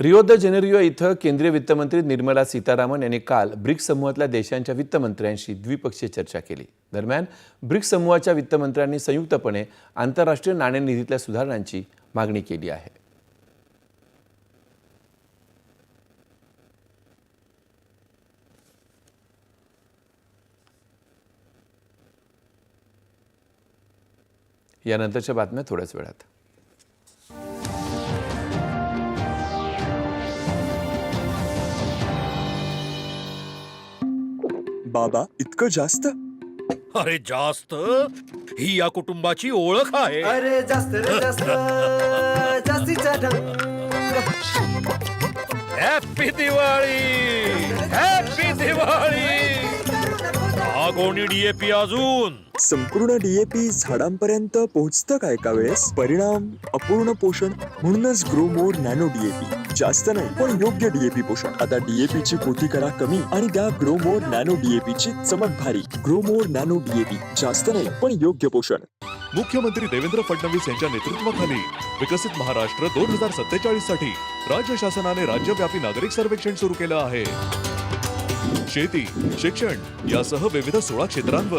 Rio the Janeiro इथं केंद्रीय वित्तमंत्री निर्मला सीतारामन यांनी काल ब्रिक्स समूहातल्या देशांच्या वित्तमंत्र्यांशी द्विपक्षीय चर्चा केली. दरम्यान ब्रिक्स समूहाच्या वित्तमंत्र्यांनी संयुक्तपणे आंतरराष्ट्रीय नाणेनिधीतल्या सुधारणांची मागणी केली आहे. यानंतरच्या बातम्या थोड्याच वेळात. बाबा इतकं जास्त? अरे जास्त? ही या कुटुंबाची ओळख आहे. अरे जास्त रे जास्त. जास्तीचा ढंग. हॅपी दिवाळी! आगोणी डीएपी अजून. संपूर्ण डीएपी झाडांपर्यंत पोहोचतं का एका वेळेस? परिणाम अपूर्ण पोषण म्हणूनच ग्रो मोर नॅनो डीएपी जास्त नाही पण योग्य डीएपी पोषण. आता डीएपी ची पोती करा कमी आणि द्या ग्रो मोर नॅनो डीएपी ची चमक भारी. ग्रो मोर नॅनो डीएपी जास्त नाही पण योग्य पोषण. मुख्यमंत्री देवेंद्र फडणवीस यांच्या नेतृत्वाखाली विकसित महाराष्ट्र दोन हजार सत्तेचाळीससाठी राज्य शासनाने राज्यव्यापी नागरिक सर्वेक्षण सुरू केलं आहे. शेती शिक्षण यासह विविध सोळा क्षेत्रांवर.